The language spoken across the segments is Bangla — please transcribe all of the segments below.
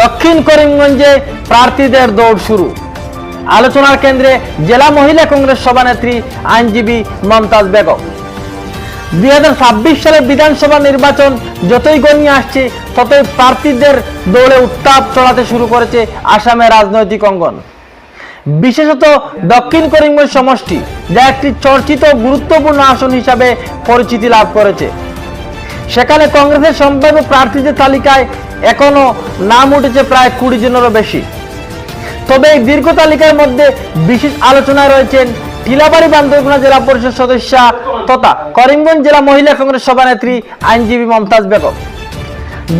দক্ষিণ করিমগঞ্জে প্রার্থীদের দৌড় শুরু। আলোচনার কেন্দ্রে জেলা মহিলা কংগ্রেস সভানেত্রী আইনজীবী মমতাজ বেগম। দুই হাজার ছাব্বিশ সালের বিধানসভা নির্বাচন যতই গণিয়ে আসছে, ততই প্রার্থীদের দৌড়ে উত্তাপ চড়াতে শুরু করেছে আসামের রাজনৈতিক অঙ্গন। বিশেষত দক্ষিণ করিমগঞ্জ সমষ্টি যা একটি চর্চিত গুরুত্বপূর্ণ আসন হিসাবে পরিচিতি লাভ করেছে। সেখানে কংগ্রেসের সম্ভাব্য প্রার্থীদের তালিকায় এখনও নাম উঠেছে প্রায় কুড়ি জনেরও বেশি। তবে এই দীর্ঘ তালিকার মধ্যে বিশেষ আলোচনায় রয়েছেন টিলাবাড়ি বান্দরগুনা জেলা পরিষদ সদস্যা তথা করিমগঞ্জ জেলা মহিলা কংগ্রেস সভানেত্রী আইনজীবী মমতাজ বেগম।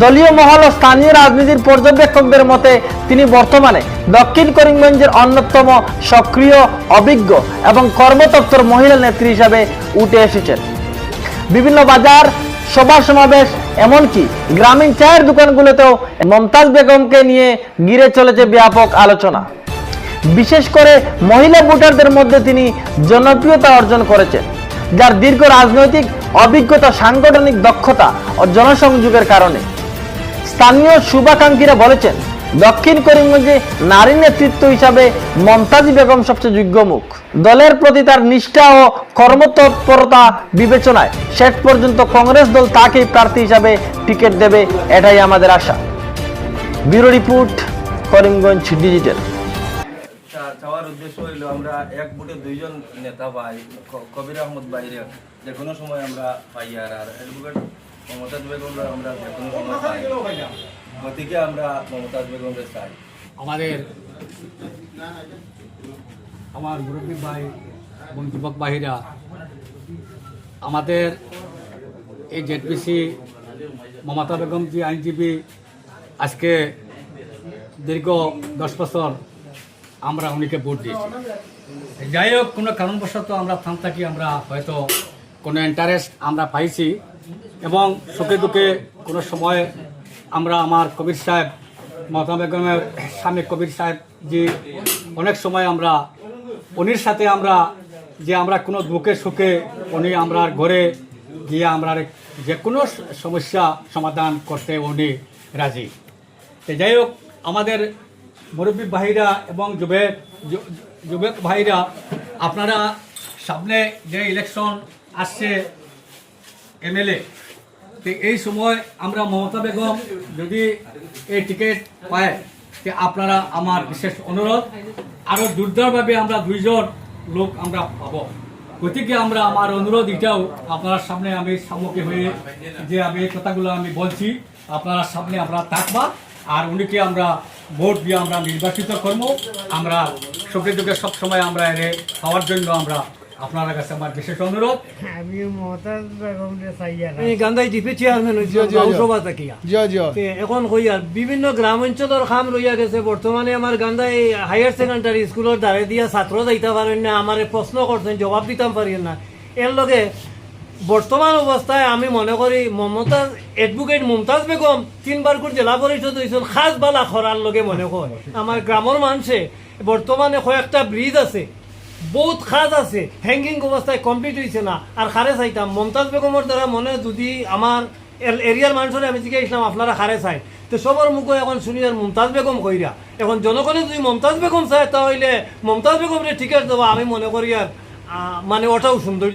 দলীয় মহল ও স্থানীয় রাজনীতির পর্যবেক্ষকদের মতে তিনি বর্তমানে দক্ষিণ করিমগঞ্জের অন্যতম সক্রিয়, অভিজ্ঞ এবং কর্মতৎপর মহিলা নেত্রী হিসাবে উঠে এসেছেন। বিভিন্ন বাজার সভা সমাবেশ, এমনকি গ্রামীণ চায়ের দোকানগুলোতেও মমতাজ বেগমকে নিয়ে গিরে চলেছে ব্যাপক আলোচনা। বিশেষ করে মহিলা ভোটারদের মধ্যে তিনি জনপ্রিয়তা অর্জন করেছেন, যার দীর্ঘ রাজনৈতিক অভিজ্ঞতা, সাংগঠনিক দক্ষতা ও জনসংযোগের কারণে। স্থানীয় শুভাকাঙ্ক্ষীরা বলেছেন দক্ষিণ করিমগঞ্জে নারী নেতৃত্ব হিসাবে মমতাজি বেগম সবচেয়ে যোগ্য মুখ। দলের প্রতি তার নিষ্ঠা ও কর্মতৎপরতা বিবেচনায় শেষ পর্যন্ত কংগ্রেস দল তাকেই প্রার্থী হিসাবে টিকিট দেবে, এটাই আমাদের আশা। Bureau report, Karimganj digital. চাওয়ার উদ্দেশ্য হইল আমরা এক বুটে দুইজন নেতা পাই কবির আহমদ বাইরে। যে কোনো সময় আমরা পাই আর অ্যাডভোকেট মমতাজ বেগমরা আমরা যে কোনো সময় পাই। গতিকে আমরা মমতাজ বেগমরে চাই। আমাদের আমার মুরব্বী ভাই, এবং যুবক ভাইরা, আমাদের এই জেডপিসি মমতা বেগম জি আইনজীবী, আজকে দীর্ঘ দশ বছর আমরা উনিকে ভোট দিয়েছি। যাই হোক, কোনো কারণবশত আমরা থাম থাকি, আমরা হয়তো কোনো ইন্টারেস্ট আমরা পাইছি, এবং সুখে দুঃখে কোনো সময় আমরা আমার কবির সাহেব মমতা বেগমের স্বামী কবির সাহেব যে অনেক সময় আমরা, উনির সাথে আমরা যে আমরা কোনো দুঃখে সুখে, উনি আমরা ঘরে গিয়ে আমরা যে কোনো সমস্যা সমাধান করতে উনি রাজি। তো যাই হোক, আমাদের মুরব্বী ভাইরা এবং যুবক যুবক ভাইরা, আপনারা সামনে যে ইলেকশন আসছে এমএলএ এই সময় আমরা মমতা বেগম যদি এই টিকিট পায়, তো আপনারা আমার বিশেষ অনুরোধ। আরও জোরদারভাবে আমরা দুইজন লোক আমরা পাব। গতিকে আমরা আমার অনুরোধ এটাও আপনার সামনে আমি সম্মুখী হয়ে যে আমি এই কথাগুলো আমি বলছি, আপনারা সামনে আমরা থাকবা। আর উনিকে আমরা ভোট দিয়ে আমরা নির্বাচিত করব। আমরা সুখে দুঃখে সবসময় আমরা এনে পাওয়ার জন্য আমরা আপনার কাছে আমার বিশেষ অনুরোধ। আমি মমতাজ বেগম রে চাইয়া এই ডিপি চেয়ারম্যান থাকিয়া জিও জিও এখন কইয়ার বিভিন্ন গ্রাম অঞ্চলের খাম রইয়া গেছে বর্তমানে আমার গান্ধাই হায়ার সেকেন্ডারি স্কুলের দ্বারে দিয়া ছাত্র যাইতে পারেন না আমার প্রশ্ন করছেন জবাব দিতাম পারেন না। এর লগে বর্তমান অবস্থায় আমি মনে করি মমতাজ এডভোকেট মমতাজ বেগম তিনবার করে জেলা পরিষদ হয়েছিল খাস বালা খরার লগে মনে কর আমার গ্রামের মানুষে বর্তমানে কয়েকটা ব্রিজ আছে। বহুত খাজ আছে হ্যাঙ্গিং অবস্থায় কমপ্লিট হয়েছে না। আর খারে চাইতাম, মমতাজ বেগমের দ্বারা মনে যদি আমার এরিয়ার মানুষের আমি জিজ্ঞাসলাম আপনারা খারে চাই তো সবার মুখে এখন শুনি আর মমতাজ বেগম কইরা এখন জনগণে যদি মমতাজ বেগম চায়, তাহলে মমতাজ বেগমরে টিকিট দেওয়া আমি মনে করি আর মানে ওটাও সুন্দর